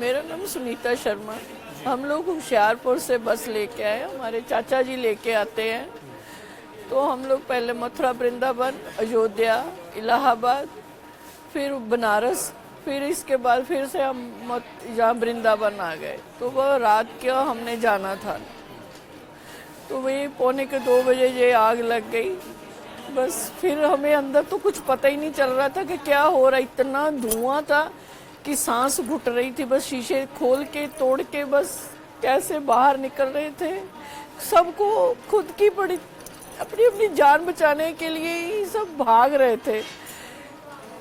मेरा नाम सुनीता शर्मा। हम लोग होशियारपुर से बस लेके आए, हमारे चाचा जी लेके आते हैं। तो हम लोग पहले मथुरा, वृंदावन, अयोध्या, इलाहाबाद, फिर बनारस, फिर इसके बाद फिर से हम यहाँ वृंदावन आ गए। तो वह रात का हमने जाना था। तो वही पौने के दो बजे ये आग लग गई। बस फिर हमें अंदर तो कुछ पता ही नहीं चल रहा था कि क्या हो रहा इतना धुआँ था कि सांस घुट रही थी बस शीशे खोल के तोड़ के बस कैसे बाहर निकल रहे थे। सबको खुद की बड़ी अपनी अपनी जान बचाने के लिए ही सब भाग रहे थे।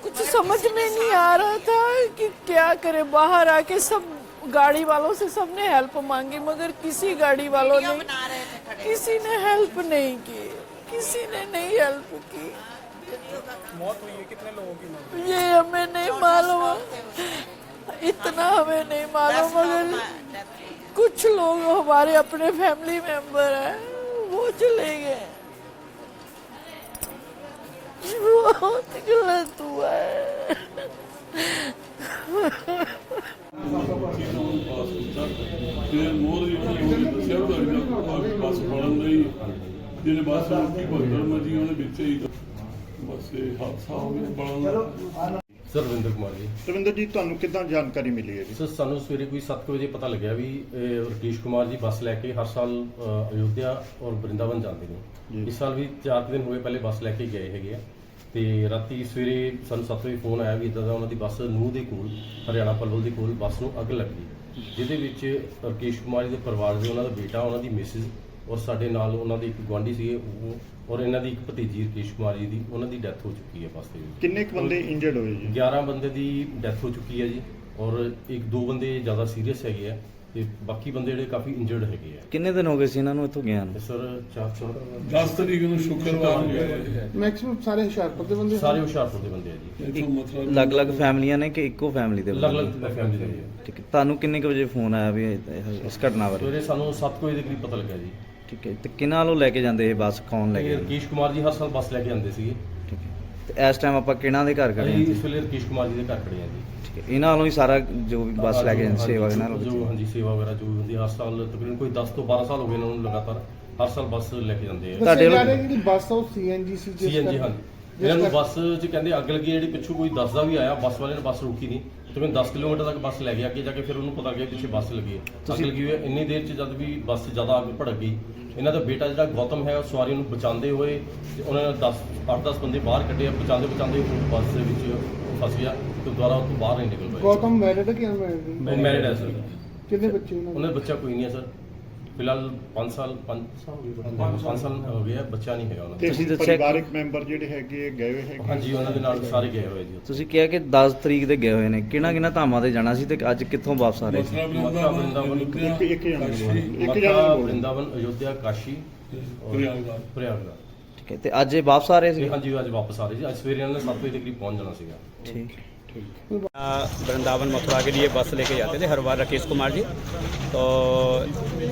कुछ समझ में नहीं आ रहा था कि क्या करे। बाहर आके सब गाड़ी वालों से सबने हेल्प मांगी मगर किसी गाड़ी वालों ने किसी ने हेल्प नहीं की किसी ने नहीं हेल्प की। मौत हुई है कितने लोगों की मौत ये हमें नहीं मालूम इतना हमें नहीं मालूम मगर कुछ लोग हमारे अपने फैमिली मेंबर हैं वो चले गए बहुत गलत हुआ है ਤੇ ਮੋਰ ਜੀ ਕੀ ਹੋ ਦੱਸਿਆ ਉਹਦਾ ਬਸ ਫੜਨ ਲਈ ਜਿਹਨੇ ਬਸ ਰੋਕੀ ਭਗਤਰ ਮਜੀ ਉਹਨੇ ਵਿੱਚ ਹੀ ਬਸ ਇਹ ਹਾਦਸਾ ਹੋ ਗਿਆ ਬੜਨ ਦਾ ਸਰ ਰਵਿੰਦਰ ਕੁਮਾਰ ਜੀ। ਰਵਿੰਦਰ ਜੀ ਤੁਹਾਨੂੰ ਕਿੱਦਾਂ ਜਾਣਕਾਰੀ ਮਿਲੀ ਹੈ ਜੀ? ਸਰ ਸਾਨੂੰ ਸਵੇਰੇ ਕੋਈ 7 ਵਜੇ ਪਤਾ ਲੱਗਿਆ ਵੀ ਇਹ ਰਕੇਸ਼ ਕੁਮਾਰ ਜੀ ਬੱਸ ਲੈ ਕੇ ਹਰ ਸਾਲ ਅ, ਅਯੋਧਿਆ ਔਰ ਬ੍ਰਿੰਦਾਵਨ ਜਾਂਦੇ ਨੇ। ਇਸ ਸਾਲ ਵੀ 4 ਦਿਨ ਹੋਏ ਪਹਿਲੇ ਬੱਸ ਲੈ ਕੇ ਗਏ ਹੈਗੇ ਆ। ਤੇ ਰਾਤੀ ਸਵੇਰੇ ਸਾਨੂੰ 7 ਵਜੇ ਫੋਨ ਆਇਆ ਵੀ ਇਦਾਂ ਦਾ ਉਹਨਾਂ ਦੀ ਬੱਸ ਨੂਹ ਦੇ ਕੋਲ ਹਰਿਆਣਾ ਪਲਵਲ ਦੇ ਕੋਲ ਬੱਸ ਨੂੰ ਅੱਗ ਲੱਗ ਗਈ। ਜਿਹਦੇ ਵਿੱਚ ਰਕੇਸ਼ ਕੁਮਾਰ ਜੀ ਦੇ ਪਰਿਵਾਰ ਦੇ ਉਹਨਾਂ ਦਾ ਬੇਟਾ ਉਹਨਾਂ ਦੀ ਮਿਸਿਸ ਔਰ ਸਾਡੇ ਨਾਲ ਉਹਨਾਂ ਦੇ ਇੱਕ ਗੁਆਂਢੀ ਸੀਗੇ ਉਹ ਔਰ ਇਹਨਾਂ ਦੀ ਇੱਕ ਭਤੀਜੀ ਰਕੇਸ਼ ਕੁਮਾਰ ਜੀ ਦੀ ਉਹਨਾਂ ਦੀ ਡੈਥ ਹੋ ਚੁੱਕੀ ਹੈ ਬੱਸ ਦੇ ਵਿੱਚ। ਕਿੰਨੇ ਕੁ ਬੰਦੇ ਇੰਜਰਡ ਹੋਏ ਜੀ? 11 ਬੰਦੇ ਦੀ ਡੈਥ ਹੋ ਚੁੱਕੀ ਹੈ ਜੀ ਔਰ ਇੱਕ ਦੋ ਬੰਦੇ ਜ਼ਿਆਦਾ ਸੀਰੀਅਸ ਹੈਗੇ ਆ ਤੇ ਬਾਕੀ ਬੰਦੇ ਜਿਹੜੇ ਕਾਫੀ ਇੰਜਰਡ ਹੈਗੇ ਆ। ਕਿੰਨੇ ਦਿਨ ਹੋ ਗਏ ਸੀ ਇਹਨਾਂ ਨੂੰ ਇੱਥੋਂ ਗਿਆ ਨੂੰ? ਤੇ ਸਰ ਚਾਰ ਚਾਰ 10 ਤਰੀਕ ਨੂੰ ਸ਼ੁੱਕਰਵਾਰ ਗਏ ਮੈਕਸਿਮਮ ਸਾਰੇ ਹੁਸ਼ਿਆਰਪੁਰ ਦੇ ਬੰਦੇ ਸਾਰੇ ਹੁਸ਼ਿਆਰਪੁਰ ਦੇ ਬੰਦੇ ਆ ਜੀ। ਇੱਥੋਂ ਅਲੱਗ-ਅਲੱਗ ਫੈਮਲੀਆਂ ਨੇ ਕਿ ਇੱਕੋ ਫੈਮਿਲੀ ਦੇ ਅਲੱਗ ਬੰਦੇ? ਅਲੱਗ ਫੈਮਿਲੀ ਦੇ ਆ ਠੀਕ ਹੈ ਤੁਹਾਨੂੰ ਕਿੰਨੇ ਕੁ ਵਜੇ ਫੋਨ ਆਇਆ ਵੀ ਇਹ- ਇਸ ਘਟਨਾ ਬਾਰੇ? ਸਵੇਰੇ ਸਾਨੂੰ 7 ਵਜੇ ਦੇ ਕਰੀਬ ਪਤਾ ਲੱਗਾ ਜੀ। ਠੀਕ ਹੈ। ਤੇ ਕਿਹਨਾਂ ਵੱਲੋਂ ਲੈ ਕੇ ਜਾਂਦੇ ਇਹ ਬੱਸ? ਕੌਣ ਲੈ ਕੇ ਜਾਂਦੇ? ਰਕੇਸ਼ ਕੁਮਾਰ ਜੀ ਹਰ ਸਾਲ ਬੱਸ ਲੈ ਕੇ ਆਉਂਦੇ ਸੀਗੇ। ਠੀਕ ਹੈ। ਤੇ ਇਸ ਟਾਈਮ ਆਪਾਂ ਕਿਹਨਾਂ ਦੇ ਘਰ ਖੜੇ ਹਾਂ ਅਸੀਂ ਜੀ? ਇਸ ਵੇਲੇ ਰਕੇਸ਼ ਕੁਮਾਰ ਜੀ ਦੇ ਘਰ ਖੜੇ ਆ ਜੀ। ਠੀਕ ਹੈ। ਇਹਨਾਂ ਵੱਲੋਂ ਹੀ ਸਾਰਾ ਜੋ ਵੀ ਬੱਸ ਲੈ ਕੇ ਜਾਂਦੇ ਸੇਵਾ ਦੇ ਨਾਲ ਜੋ ਹਾਂਜੀ ਸੇਵਾ ਵਗੈਰਾ ਜੋ ਵੀ ਹੁੰਦੀ ਹਰ ਸਾਲ ਤਕਰੀਬਨ ਕੋਈ 10 ਤੋਂ 12 ਸਾਲ ਹੋ ਗਏ ਇਹਨਾਂ ਨੂੰ ਲਗਾਤਾਰ ਹਰ ਸਾਲ ਬੱਸ ਲੈ ਕੇ ਜਾਂਦੇ ਆ। ਤੁਹਾਡੇ ਵੱਲੋਂ- ਕਿ ਜਿਹੜੀ ਬੱਸ ਆ ਉਹ ਸੀਐਨਜੀ ਸੀ ਜਿਸ ਸੀਐਨਜੀ ਕਰਕੇ- ਹਾਂਜੀ। ਜਿਸ ਇਹਨਾਂ ਨੂੰ ਕਰਕੇ- ਬੱਸ 'ਚ ਕਹਿੰਦੇ ਅੱਗ ਲੱਗੀ ਹੈ, ਜਿਹੜੀ ਪਿੱਛੋਂ ਕੋਈ ਦੱਸਦਾ ਵੀ ਆਇਆ ਬੱਸ ਵਾਲੇ ਨੇ ਬੱਸ ਰੋਕੀ ਨਹੀਂ। ਤਕਰੀਬਨ 10 ਕਿਲੋਮੀਟਰ ਤੱਕ ਬੱਸ ਲੈ ਗਿਆ ਅੱਗੇ ਜਾ ਕੇ ਫਿਰ ਉਹਨੂੰ ਪਤਾ ਗਿਆ ਪਿੱਛੇ ਬੱਸ ਲੱਗੀ ਹੈ। ਅੱਗ ਤੁਸੀਂ- ਲੱਗੀ ਹੋਈ ਹੈ ਇੰਨੀ ਦੇਰ 'ਚ ਜਦ ਵੀ ਬੱਸ ਜ਼ਿਆਦਾ ਅੱਗ ਭੜਕ ਗਈ ਇਹਨਾਂ ਦਾ ਬੇਟਾ ਜਿਹੜਾ ਗੌਤਮ ਹੈ ਉਹ ਸਵਾਰੀ ਨੂੰ ਬਚਾਉਂਦੇ ਹੋਏ ਤੇ ਉਹਨਾਂ ਨੇ 10 8-10 ਬੰਦੇ ਬਾਹਰ ਕੱਢੇ ਆ ਬਚਾਉਂਦੇ ਬਚਾਉਂਦੇ ਉਹ ਬੱਸ ਦੇ ਵਿੱਚ ਫਸ ਗਿਆ ਤੇ ਦੁਬਾਰਾ ਉਹ ਤੋਂ ਬਾਹਰ ਨਹੀਂ ਨਿਕਲ ਪਾਇਆ ਗੌਤਮ ਮੈਰਿਡ ਕਿ ਅਨਮੈਰਿਡ ਮੈਰਿਡ ਹੈ ਸਰ ਕਿੰਨੇ ਬੱਚੇ ਉਹਨਾਂ ਉਹਨਾਂ ਦਾ ਬੱਚਾ ਕੋਈ ਨਹੀਂ ਹੈ ਸਰ ਫਿਲਹਾਲ 5 ਸਾਲ 5 ਸਾਲ ਹੋ ਗਏ 5 ਸਾਲ ਹੋ ਗਏ ਆ, ਬੱਚਾ ਨਹੀਂ ਹੈਗਾ ਉਹਨਾਂ ਦਾ। ਤੁਸੀਂ ਦੱਸਿਆ ਕਿ- ਪਰਿਵਾਰਕ ਮੈਂਬਰ ਜਿਹੜੇ ਹੈਗੇ ਆ, ਗਏ ਹੋਏ ਹੈਗੇ ਹਾਂਜੀ ਉਹਨਾਂ ਦੇ ਨਾਲ ਸਾਰੇ ਗਏ ਹੋਏ ਜੀ ਤੁਸੀਂ ਕਿਹਾ ਕਿ 10 ਤਰੀਕ ਦੇ ਗਏ ਹੋਏ ਨੇ। ਕਿਹਨਾਂ ਕਿਹਨਾਂ ਧਾਮਾਂ ਤੇ ਜਾਣਾ ਸੀ ਤੇ ਅੱਜ ਕਿੱਥੋਂ ਵਾਪਸ ਆ ਰਹੇ ਸੀ? ਮਥੁਰਾ ਮਥੁਰਾ ਬ੍ਰਿੰਦਾਵਨ ਵਰਿੰਦਾਵਨ, ਅਯੋਧਿਆ, ਇੱਕ- ਇੱਕ ਜਣਾ ਕਾਸ਼ੀ, ਇੱਕ ਮਥੁਰਾ, ਜਣਾ ਬੋਲੋ। ਵਰਿੰਦਾਵਨ ਅਯੋਧਿਆ ਕਾਸ਼ੀ ਪ੍ਰਯਾਗਰਾਜ। ਪ੍ਰਯਾਗਰਾਜ ਠੀਕ ਹੈ ਤੇ ਅੱਜ ਇਹ ਵਾਪਸ ਆ ਰਹੇ ਤੇ ਸੀ ਹਾਂਜੀ ਅੱਜ ਵਾਪਸ ਆ ਰਹੇ ਜੀ ਅੱਜ ਸਵੇਰੇ ਇਹਨਾਂ ਨੇ 7 ਵਜੇ ਦੇ ਕਰੀਬ ਪਹੁੰਚ ਜਾਣਾ ਸੀਗਾ। ਠੀਕ वृंदावन मथुरा के लिए बस लेके जाते थे, हर बार राकेश कुमार जी। तो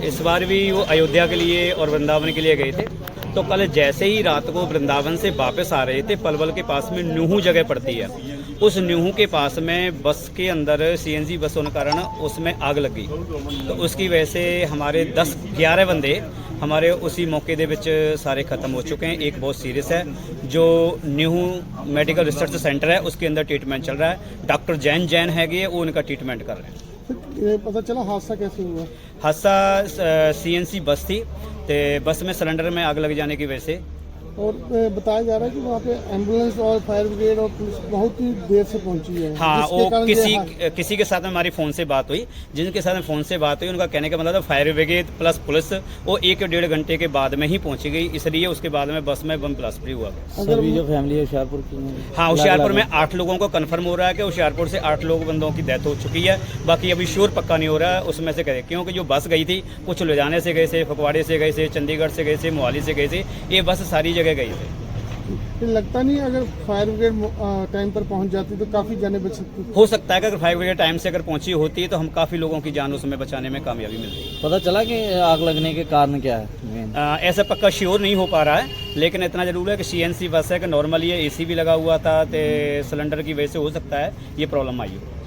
इस बार भी वो अयोध्या के लिए और वृंदावन के लिए गए थे। तो कल जैसे ही रात को वृंदावन से वापस आ रहे थे, पलवल के पास में न्यूहू जगह पड़ती है। उस न्यूहू के पास में बस के अंदर सीएनजी बस होने कारण उसमें आग लग तो उसकी वजह से हमारे 10 11 बंदे हमारे उसी मौके के ਵਿੱਚ सारे ख़त्म हो चुके हैं एक बहुत सीरियस है जो न्यू मेडिकल रिसर्च सेंटर है उसके अंदर ट्रीटमेंट चल रहा है डॉक्टर जैन जैन हैगी है वो उनका ट्रीटमेंट कर रहे हैं पता चला हादसा कैसे हुआ हादसा सी एन सी बस थी तो बस में सिलेंडर में आग लग जाने की वजह से और बताया जा रहा है कि वहाँ पे एंबुलेंस और फायर ब्रिगेड और पुलिस बहुत ही देर से पहुँची है। हाँ वो किसी हाद- किसी के साथ में हमारी फ़ोन से बात हुई। जिनके साथ में फ़ोन से बात हुई उनका कहने का मतलब था फायर ब्रिगेड प्लस पुलिस वो एक डेढ़ घंटे के बाद में ही पहुँची गई। इसलिए उसके बाद में बस में बम ब्लास्ट भी हुआ। सभी जो फैमिली है होशियारपुर की हाँ होशियारपुर में आठ लोगों को कन्फर्म हो रहा है कि होशियारपुर से आठ लोग बंदों की डेथ हो चुकी है। बाकी अभी श्योर पक्का नहीं हो रहा है उसमें से कहे क्योंकि जो बस गई थी कुछ लुधियाने से गए थे फगवाड़े से गए थे चंडीगढ़ से गए थे मोहाली से गए थे ये बस सारी जगह गई थी। लगता नहीं अगर फायर ब्रिगेड टाइम पर पहुँच जाती तो काफ़ी जाने बच सकती। हो सकता है कि अगर फायर ब्रिगेड टाइम से अगर पहुँची होती है तो हम काफ़ी लोगों की जान उसमें बचाने में कामयाबी मिलती। पता चला कि आग लगने के कारण क्या है ऐसा पक्का श्योर नहीं हो पा रहा है लेकिन इतना ज़रूर है कि सीएनसी बस है कि नॉर्मली ये एसी भी लगा हुआ था तो सिलेंडर की वजह से हो सकता है ये प्रॉब्लम आई हो।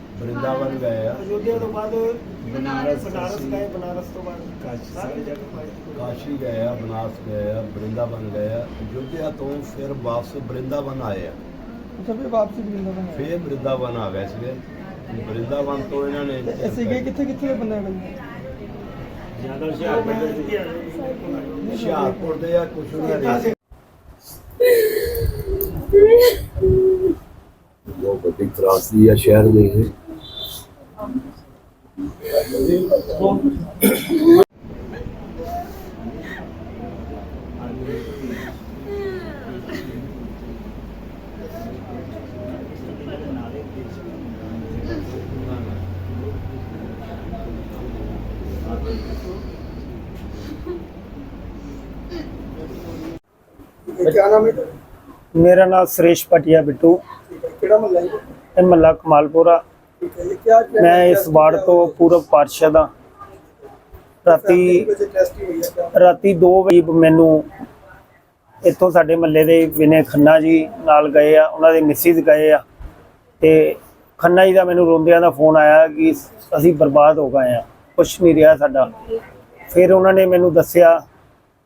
ਵਰਿੰਦਾਵਨ ਗਏ ਆ। ਅਯੋਧਿਆ ਤੋਂ ਬਾਅਦ ਬਨਾਰਸ ਬਨਾਰਸ ਗਏ ਬਨਾਰਸ ਤੋਂ ਬਾਅਦ ਸਾਰੀ ਜਗ੍ਹਾ ਕਾਸ਼ੀ ਗਏ ਆ ਬਨਾਰਸ ਗਏ ਆ ਬ੍ਰਿੰਦਾਵਨ ਗਏ ਆ। ਅਯੁੱਧਿਆ ਤੋਂ ਫਿਰ ਵਾਪਸ ਬ੍ਰਿੰਦਾਵਨ ਆਏ ਆ। ਫਿਰ ਵਾਪਸੀ ਬ੍ਰਿੰਦਾਵਨ ਆਏ। ਫਿਰ ਬ੍ਰਿੰਦਾਵਨ ਆ ਗਏ ਸੀਗੇ। ਬ੍ਰਿੰਦਾਵਨ ਤੋਂ ਇਹਨਾਂ ਨੇ ਐਸੇ ਗਏ ਕਿੱਥੇ ਕਿੱਥੇ ਦੇ ਬੰਦੇ ਗਏ ਹੁਸ਼ਿਆਰਪੁਰ ਦੇ ਆ ਕੁਛ ਉਹਨਾਂ ਦੇ ਬਹੁਤ ਵੱਡੀ ਤਰਾਸਦੀ ਆ ਸ਼ਹਿਰ ਦੇ ਇਹ ਮੇਰਾ ਨਾਮ ਸੁਰੇਸ਼ ਪਟਿਆ ਬਿੱਟੂ ਕਿਹੜਾ ਮਹੱਲਾ ਜੀ ਇਹ ਮਹੱਲਾ ਕਮਾਲਪੁਰਾ ਠੀਕ ਹੈ ਜੀ ਕਿਆ ਮੈਂ ਇਸ ਵਾਰਡ ਤੋਂ ਪੂਰਬ ਪਾਰਸ਼ਦ ਹਾਂ ਰਾਤੀ ਰਾਤੀ 2 ਵਜੇ ਮੈਨੂੰ ਇੱਥੋਂ ਸਾਡੇ ਮਹੱਲੇ ਦੇ ਵਿਨੇ ਖੰਨਾ ਜੀ ਨਾਲ ਗਏ ਆ, ਉਹਨਾਂ ਦੇ ਮਿਸਿਸ ਗਏ ਆ ਤੇ ਖੰਨਾ ਜੀ ਦਾ ਮੈਨੂੰ ਰੋਂਦਿਆਂ ਦਾ ਫੋਨ ਆਇਆ ਕਿ ਅਸੀਂ ਬਰਬਾਦ ਹੋ ਗਏ ਆ, ਕੁਛ ਨਹੀਂ ਰਿਹਾ ਸਾਡਾ। ਫਿਰ ਉਹਨਾਂ ਨੇ ਮੈਨੂੰ ਦੱਸਿਆ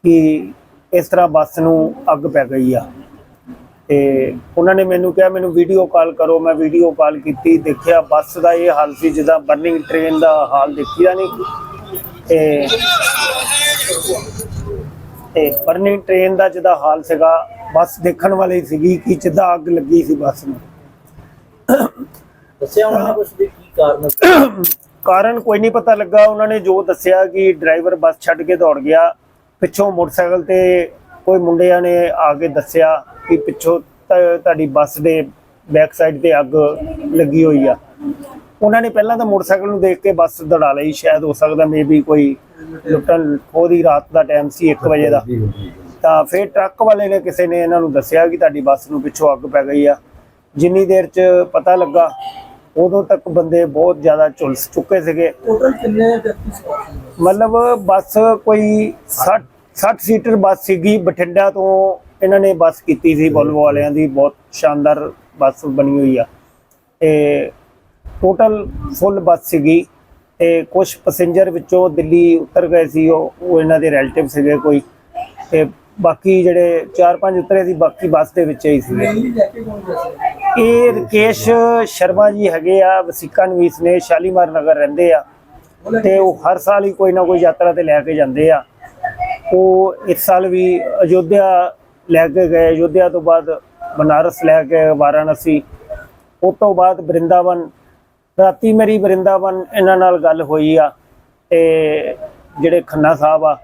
ਕਿ ਇਸ ਤਰ੍ਹਾਂ ਬੱਸ ਨੂੰ ਅੱਗ ਪੈ ਗਈ ਆ। ਤੇ ਉਹਨਾਂ ਨੇ ਮੈਨੂੰ ਕਿਹਾ ਮੈਨੂੰ ਵੀਡੀਓ ਕਾਲ ਕਰੋ। ਮੈਂ ਵੀਡੀਓ ਕਾਲ ਕੀਤੀ ਦੇਖਿਆ ਬੱਸ ਦਾ ਇਹ ਹਾਲ ਸੀ ਜਿੱਦਾਂ ਬਰਨਿੰਗ ਟ੍ਰੇਨ ਦਾ ਹਾਲ ਦੇਖਿਆ ਨਹੀਂ ਤੇ ਤੇ ਬਰਨਿੰਗ ਟ੍ਰੇਨ ਦਾ ਜਿਹਦਾ ਹਾਲ ਸੀਗਾ ਬੱਸ ਦੇਖਣ ਵਾਲੀ ਸੀਗੀ ਕਿ ਜਿੱਦਾਂ ਅੱਗ ਲੱਗੀ ਸੀ ਬੱਸ ਨੂੰ। ਦੱਸਿਆ ਉਹਨਾਂ ਨੇ ਕੁਝ ਵੀ ਕੀ ਕਾਰਨ ਕਾਰਨ ਕੋਈ ਨਹੀਂ ਪਤਾ ਲੱਗਾ। ਉਹਨਾਂ ਨੇ ਜੋ ਦੱਸਿਆ ਕਿ ਡਰਾਈਵਰ ਬੱਸ ਛੱਡ ਕੇ ਦੌੜ ਗਿਆ। ਪਿੱਛੋਂ ਮੋਟਰਸਾਈਕਲ ਤੇ ਕੋਈ ਮੁੰਡਿਆਂ ਨੇ ਆ ਕੇ ਦੱਸਿਆ। ਕਿ ਪਿੱਛੋਂ ਤੁਹਾਡੀ ਬੱਸ ਦੇ ਬੈਕ ਸਾਈਡ ਤੇ ਅੱਗ ਲੱਗੀ ਹੋਈ ਆ। ਉਹਨਾਂ ਨੇ ਪਹਿਲਾਂ ਤਾਂ ਮੋਟਰਸਾਈਕਲ ਨੂੰ ਦੇਖ ਕੇ ਬੱਸ ਦੜਾ ਲਈ ਸ਼ਾਇਦ ਹੋ ਸਕਦਾ ਮੇਬੀ ਕੋਈ ਲੁੱਟਣ ਉਹਦੀ ਰਾਤ ਦਾ ਟਾਈਮ ਸੀ 1 ਵਜੇ ਦਾ। ਤਾਂ ਫਿਰ ਟਰੱਕ ਵਾਲੇ ਨੇ ਕਿਸੇ ਨੇ ਇਹਨਾਂ ਨੂੰ ਦੱਸਿਆ ਕਿ ਤੁਹਾਡੀ ਬੱਸ ਨੂੰ ਪਿੱਛੋਂ ਅੱਗ ਪੈ ਗਈ ਆ। ਜਿੰਨੀ ਦੇਰ ਚ ਪਤਾ ਲੱਗਾ ਉਦੋਂ ਤੱਕ ਬੰਦੇ ਬਹੁਤ ਜ਼ਿਆਦਾ ਝੁਲਸ ਚੁੱਕੇ ਸੀਗੇ। ਟੋਟਲ ਕਿੰਨੇ ਮਤਲਬ ਬੱਸ ਕੋਈ 60 60 ਸੀਟਰ ਬੱਸ ਸੀਗੀ ਬਠਿੰਡਾ ਤੋਂ ਇਹਨਾਂ ਨੇ ਬੱਸ ਕੀਤੀ ਸੀ ਵੋਲਵੋ ਵਾਲਿਆਂ ਦੀ, ਬਹੁਤ ਸ਼ਾਨਦਾਰ ਬੱਸ ਬਣੀ ਹੋਈ ਆ। ਤੇ ਟੋਟਲ ਫੁੱਲ ਬੱਸ ਸੀਗੀ ਤੇ ਕੁਝ ਪੈਸੇਂਜਰ ਵਿੱਚੋਂ ਦਿੱਲੀ ਉਤਰ ਗਏ ਸੀ, ਉਹ ਇਹਨਾਂ ਦੇ ਰਿਲੇਟਿਵ ਸੀਗੇ ਕੋਈ। ਤੇ ਬਾਕੀ ਜਿਹੜੇ 4-5 ਉਤਰੇ ਸੀ, ਬਾਕੀ ਬੱਸ ਦੇ ਵਿੱਚ ਹੀ ਸੀਗੇ। ਇਹ ਰਕੇਸ਼ ਸ਼ਰਮਾ ਜੀ ਹੈਗੇ ਆ, ਵਸੀਕਾ ਨਵੀਸ ਨੇ, ਸ਼ਾਲੀਮਾਰ ਨਗਰ ਰਹਿੰਦੇ ਆ। ਤੇ ਉਹ ਹਰ ਸਾਲ ਹੀ ਕੋਈ ਨਾ ਕੋਈ ਯਾਤਰਾ ਤੇ ਲੈ ਕੇ ਜਾਂਦੇ ਆ। ਉਹ ਇਸ ਸਾਲ ਵੀ ਅਯੋਧਿਆ ਲੈ ਕੇ ਗਏ ਅਯੋਧਿਆ ਤੋਂ ਬਾਅਦ ਬਨਾਰਸ ਲੈ ਕੇ ਵਾਰਾਣਸੀ। ਉਸ ਤੋਂ ਬਾਅਦ ਬ੍ਰਿੰਦਾਵਨ। ਰਾਤੀ ਮੇਰੀ ਬ੍ਰਿੰਦਾਵਨ ਇਹਨਾਂ ਨਾਲ ਗੱਲ ਹੋਈ ਆ ਤੇ ਜਿਹੜੇ ਖੰਨਾ ਸਾਹਿਬ ਆ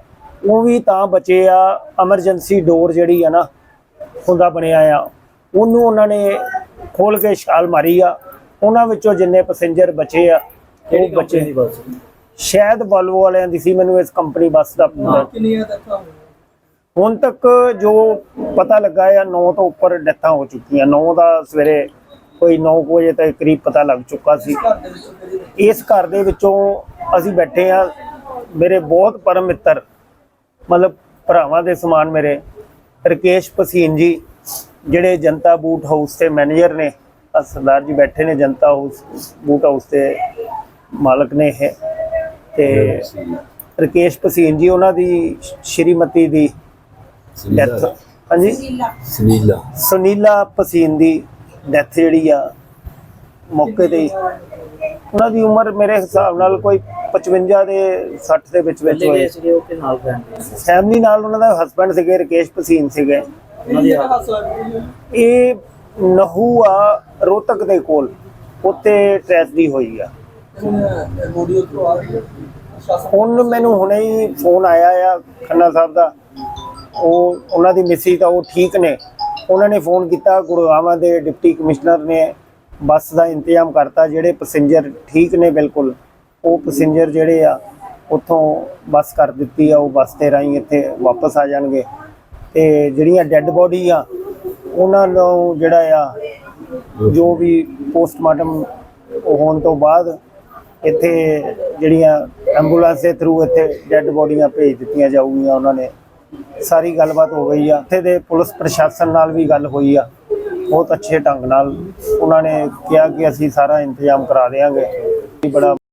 ਉਹ ਵੀ ਤਾਂ ਬਚੇ ਆ ਐਮਰਜੈਂਸੀ ਡੋਰ ਜਿਹੜੀ ਆ ਨਾ ਹੁੰਦਾ ਬਣਿਆ ਆ। ਉਹਨੂੰ ਉਹਨਾਂ ਨੇ ਖੋਲ ਕੇ ਛਾਲ ਮਾਰੀ ਆ। ਉਹਨਾਂ ਵਿੱਚੋਂ ਜਿੰਨੇ ਪੈਸੇਂਜਰ ਬਚੇ ਆ ਉਹ ਬਚੇ। ਸ਼ਾਇਦ ਵੋਲਵੋ ਵਾਲਿਆਂ ਦੀ ਸੀ ਮੈਨੂੰ ਇਸ ਕੰਪਨੀ ਬੱਸ ਦਾ ਕਿੰਨੀਆਂ ਤੱਕ ਹੁਣ ਤੱਕ ਜੋ ਪਤਾ ਲੱਗਾ ਹੈ 9 ਤੋਂ ਉੱਪਰ ਡੈਥਾਂ ਹੋ ਚੁੱਕੀਆਂ। 9 ਦਾ ਸਵੇਰੇ ਕੋਈ 9 ਵਜੇ ਤੱਕ ਕਰੀਬ ਪਤਾ ਲੱਗ ਚੁੱਕਾ ਸੀ। ਇਸ ਘਰ ਦੇ ਵਿੱਚੋਂ ਅਸੀਂ ਬੈਠੇ ਆ ਮੇਰੇ ਬਹੁਤ ਪਰਮ ਮਿੱਤਰ ਮਤਲਬ ਭਰਾਵਾਂ ਦੇ ਸਮਾਨ ਮੇਰੇ ਰਕੇਸ਼ ਪਸੀਨ ਜੀ ਜਿਹੜੇ ਜਨਤਾ ਬੂਟ ਹਾਊਸ ਦੇ ਮੈਨੇਜਰ ਨੇ। ਸਰਦਾਰ ਜੀ ਬੈਠੇ ਨੇ ਜਨਤਾ ਹਾਊਸ ਬੂਟ ਹਾਊਸ ਦੇ ਮਾਲਕ ਨੇ ਇਹ। ਤੇ ਰਕੇਸ਼ ਪਸੀਨ ਜੀ ਉਹਨਾਂ ਦੀ ਸ਼੍ਰੀਮਤੀ ਦੀ ਡੈਥ ਹਾਂਜੀ? ਸਵੀਲਾ ਸੁਨੀਲਾ ਪਸੀਨ ਦੀ ਡੈਥ ਜਿਹੜੀ ਆ ਮੌਕੇ ਤੇ ਹੀ। ਉਹਨਾਂ ਦੀ ਉਮਰ ਮੇਰੇ ਹਿਸਾਬ ਨਾਲ ਕੋਈ 55 ਦੇ 60 ਦੇ ਵਿੱਚ ਵਿੱਚ ਹੋਏ। ਸੀਗੇ ਉਹ ਨਾਲ ਫੈਮਿਲੀ ਫੈਮਿਲੀ ਨਾਲ ਉਹਨਾਂ ਦਾ ਹਸਬੰਡ ਸੀਗੇ ਰਕੇਸ਼ ਪਸੀਨ ਸੀਗੇ। ਉਹਨਾਂ ਦੀ ਇਹ ਨਹੂ ਆ ਰੋਹਤਕ ਦੇ ਕੋਲ। ਉੱਤੇ ਟ੍ਰੈਜਡੀ ਹੋਈ ਆ। ਹੁਣ ਮੈਨੂੰ ਹੁਣੇ ਹੀ ਫੋਨ ਆਇਆ ਆ ਖੰਨਾ ਸਾਹਿਬ ਦਾ। ਉਹ ਉਹਨਾਂ ਦੀ ਮਿਸੀ ਤਾਂ ਉਹ ਠੀਕ ਨੇ। ਉਹਨਾਂ ਨੇ ਫੋਨ ਕੀਤਾ ਗੁਰਗਾਵਾਂ ਦੇ ਡਿਪਟੀ ਕਮਿਸ਼ਨਰ ਨੇ ਬੱਸ ਦਾ ਇੰਤਜ਼ਾਮ ਕਰਤਾ, ਜਿਹੜੇ ਪੈਸੇਂਜਰ ਠੀਕ ਨੇ ਬਿਲਕੁਲ, ਉਹ ਪੈਸੇਂਜਰ ਜਿਹੜੇ ਆ, ਉੱਥੋਂ ਬੱਸ ਕਰ ਦਿੱਤੀ ਆ, ਉਹ ਬੱਸ ਤੇ ਰਾਹੀਂ ਇੱਥੇ ਵਾਪਸ ਆ ਜਾਣਗੇ। ਤੇ ਜਿਹੜੀਆਂ ਡੈੱਡ ਬੋਡੀ ਆ, ਉਹਨਾਂ ਨੂੰ ਜਿਹੜਾ ਆ, ਜੋ ਵੀ ਪੋਸਟਮਾਰਟਮ ਹੋਣ ਤੋਂ ਬਾਅਦ ਇੱਥੇ ਜਿਹੜੀਆਂ ਐਂਬੂਲੈਂਸ ਦੇ ਥਰੂ ਇੱਥੇ ਡੈੱਡ ਬੋਡੀਆਂ ਭੇਜ ਦਿੱਤੀਆਂ ਜਾਊਗੀਆਂ ਉਹਨਾਂ ਨੇ। ਸਾਰੀ ਗੱਲਬਾਤ ਹੋ ਗਈ ਆ। ਇੱਥੇ ਦੇ ਪੁਲਿਸ ਪ੍ਰਸ਼ਾਸਨ ਨਾਲ ਵੀ ਗੱਲ ਹੋਈ ਆ। ਬਹੁਤ ਅੱਛੇ ਢੰਗ ਨਾਲ ਉਹਨਾਂ ਨੇ ਕਿਹਾ ਕਿ ਅਸੀਂ ਸਾਰਾ ਇੰਤਜ਼ਾਮ ਕਰਾ ਦੇਵਾਂਗੇ ਬੜਾ